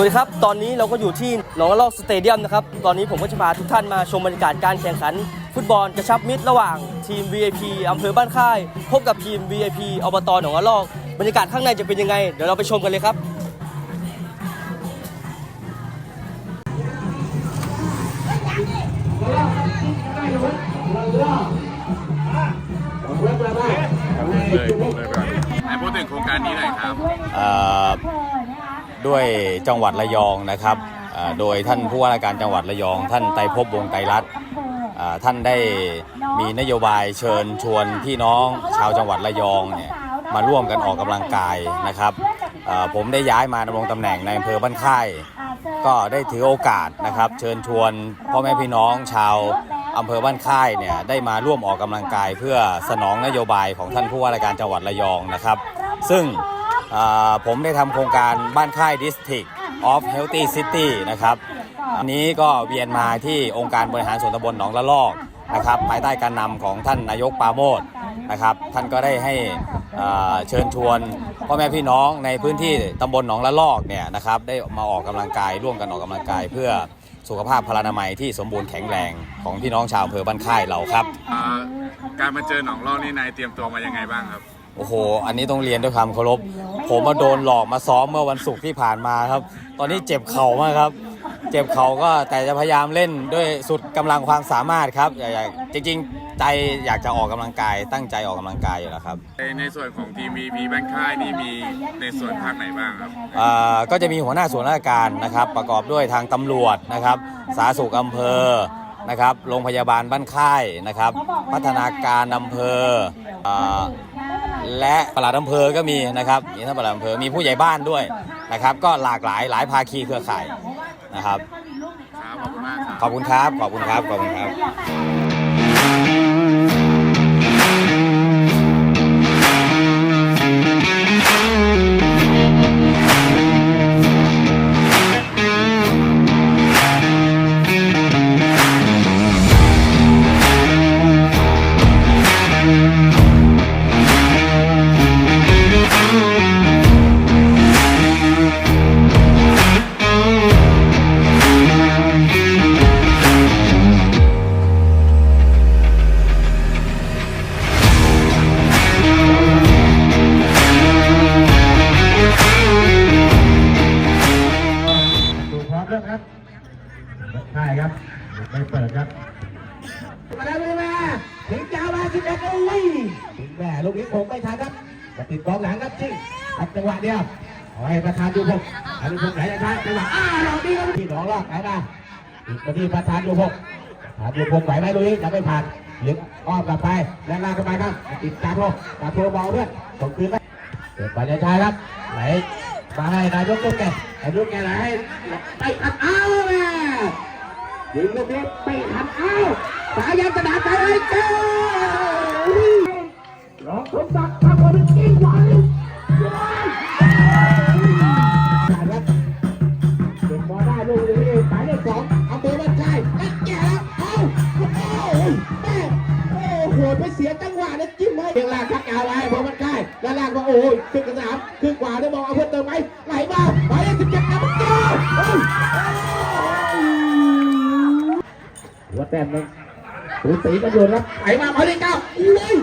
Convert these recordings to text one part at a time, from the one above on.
วัสดีครับ ตอนนี้เราก็อยู่ที่หนองละลอกสเตเดียมนะครับ ตอนนี้ผมก็จะพาทุกท่านมาชมบรรยากาศการแข่งขัน ฟุตบอลกระชับมิตรระหว่างทีม VIP อำเภอบ้านค่าย พบกับทีม VIP อบตหนองละลอก บรรยากาศข้างในจะเป็นยังไง เดี๋ยวเราไปชมกันเลยครับเลยเลยไปไหนพูดถึงโครงการนี้หน่อยครับอ่อ ด้วยจังหวัดระยองนะครับโดยท่านผู้ว่าราชการจังหวัดระยอง ท่านไตรภพวงไตรรัตน์ท่านได้มีนโยบายเชิญชวนพี่น้องชาวจังหวัดระยองเนี่ยมาร่วมกันออกกำลังกายนะครับผมได้ย้ายมาดำรงตำแหน่งในอำเภอบ้านค่าย ก็ได้ถือโอกาสนะครับ เชิญชวนพ่อแม่พี่น้องชาวอำเภอบ้านค่ายเนี่ยได้มาร่วมออกกำลังกาย เพื่อสนองนโยบายของท่านผู้ว่าราชการจังหวัดระยองนะครับ ซึ่ง ผมได้ทำโครงการบ้านค่าย District of Healthy City นะครับอันนี้ก็เวียนมาที่องค์การบริหารส่วนตำบลหนองละลอกนะครับภายใต้การนำของท่านนายกปาโมดนะครับท่านก็ได้ให้เชิญชวนพ่อแม่พี่น้องในพื้นที่ตำบลหนองละลอกเนี่ยนะครับได้มาออกกำลังกายร่วมกันออกกำลังกายเพื่อสุขภาพพลานามัยที่สมบูรณ์แข็งแรงของพี่น้องชาวอำเภอบ้านค่ายเราครับ การมาเจอหนองลอกนี่นายเตรียมตัวมายังไงบ้างครับ โอ้โห อันนี้ต้องเรียนด้วยความเคารพ ผมมาโดนหลอกมาซ้อมเมื่อวันศุกร์ที่ผ่านมาครับ ตอนนี้เจ็บเข่ามากครับ เจ็บเข่าก็แต่จะพยายามเล่นด้วยสุดกำลังความสามารถครับอยากอยากจริง ๆ ใจอยากจะออกกำลังกาย ตั้งใจออกกำลังกายอยู่แล้วครับในในส่วนของทีม VP บ้านค่ายนี่มีในส่วนภาคไหนบ้างครับอ่าก็จะมีหัวหน้าส่วนราชการนะครับ ประกอบด้วยทางตำรวจนะครับ สาธารณสุขอำเภอนะครับ โรงพยาบาลบ้านค่ายนะครับ พัฒนาการอำเภออ่า และปลัดอำเภอก็มีนะครับมีท่านปลัดอำเภอมีผู้ใหญ่บ้านด้วยนะครับ ก็หลากหลายหลายภาคีเครือข่ายนะครับครับขอบคุณมากครับ ขอบคุณครับ ขอบคุณครับขอบคุณครับ ครับไม่เปิดครับมาแล้วเลยแม่ถึงยาวมาสิบเอ็ดโอ้ยถึงแม่ลูกนี้คงไม่ทันครับมาติดกองหลังครับชิงอัดจังหวะเดียวขอให้ประธานดูพงอันนี้พงไหนนะครับจังหวะอ้าวเราดีครับที่หนองลอกไหนมาอีกคนที่ประธานดูพงประธานดูพงไหวไหมลูกนี้จะไม่ผ่านหรืออ้อมกลับไปแล้วลากเข้าไปครับติดตามโลตามโลบอลเพื่อนส่งคืนไปเกิดไปัญญาชายครับไหนมาให้นายกตุ๊กแกนายกแกไหนให้ไปอัดอ้าวแม่ ยิงลูกนี้ไม่ทันเอ้าสายันกระดาษไปเลยเจ้าลองสมศักดิ์ทำคนที่ไวครับเก็บบอลได้ลูกนี้สายเลขสองเอาเบอร์มาใช่และแกแล้วเอ้าโอ้โหแม่โอ้โหไปเสียจังหวะนะจิ้มให้เพียงลางทักยาไว้พอมันใกล้แล้วลางก็โอ้ยขึ้นกระสามขึ้นกว่าได้มองเอาเพิ่มเติมไหมไหล แต้มนึงสูสีกันอยู่ครับไหลมาหมายเลขเก้าอุ้ย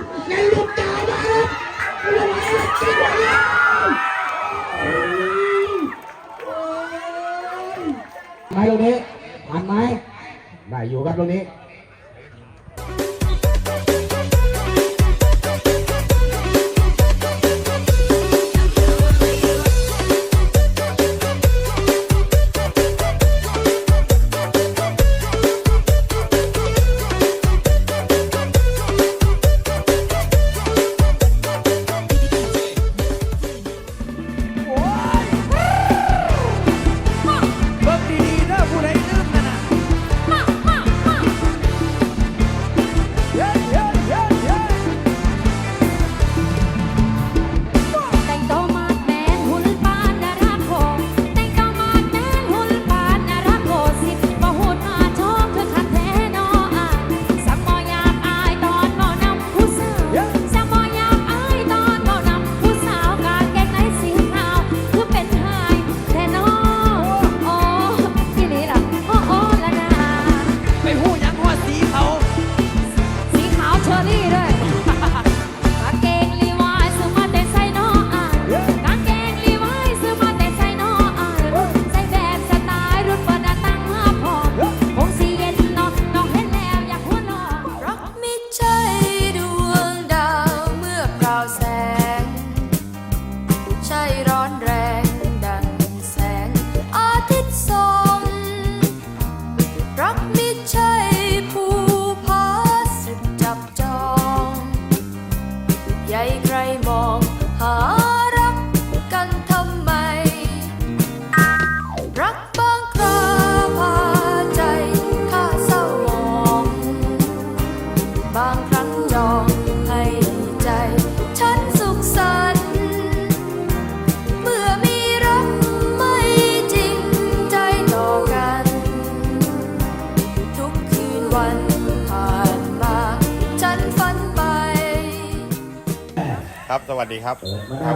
สวัสดีครับครับ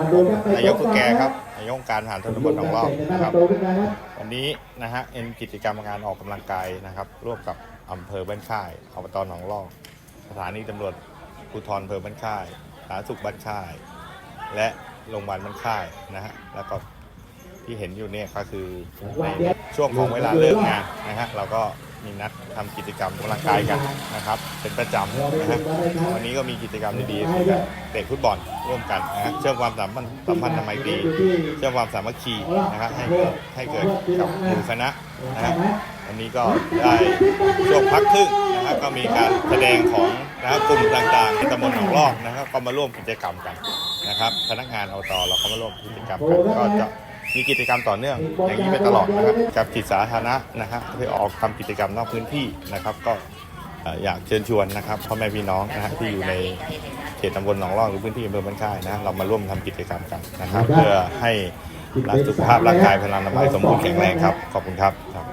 นายกทุกแกครับนายกองค์การผ่านชนบทหนองลอกนะครับ วันนี้นะฮะเป็นกิจกรรมงานออกกำลังกายนะครับ ร่วมกับอำเภอบ้านค่ายอบตหนองลอก สถานีตำรวจภูธรอำเภอบ้านค่ายสาธารณสุขบ้านค่าย และโรงพยาบาลบ้านค่ายนะฮะแล้วก็ที่เห็นอยู่เนี่ยก็คือในช่วงของเวลาเลิกงานนะฮะเราก็ มีนัดทำกิจกรรมออกกำลังกายกันนะครับ เป็นประจำนะฮะวันนี้ก็มีกิจกรรมดีๆคือการเตะฟุตบอลร่วมกันนะฮะเชื่อมความสัมพันธ์สัมพันธ์ทำไมตรีเชื่อมความสามัคคีนะฮะให้เกิดให้เกิดกับหมู่คณะนะฮะวันนี้ก็ได้ช่วงพักครึ่งนะครับก็มีการแสดงของนะฮะกลุ่มต่างๆในตำบลหนองลอกนะครับ ก็มาร่วมกิจกรรมกันนะครับ พนักงานอบตเราก็มาร่วมกิจกรรมกันก็จะ มีกิจกรรมต่อเนื่อง อย่างนี้ไปตลอดนะครับกับจิตสาธารณะนะฮะเพื่อออกทำกิจกรรมนอกพื้นที่นะครับ ก็เอ่ออยากเชิญชวนนะครับพ่อแม่พี่น้องนะฮะที่อยู่ในเขตตำบลหนองลอกหรือพื้นที่อำเภอบ้านค่ายนะเรามาร่วมทำกิจกรรมกันนะครับ เพื่อให้รักสุขภาพร่างกายพลังนามัยสมบูรณ์แข็งแรงครับขอบคุณครับครับ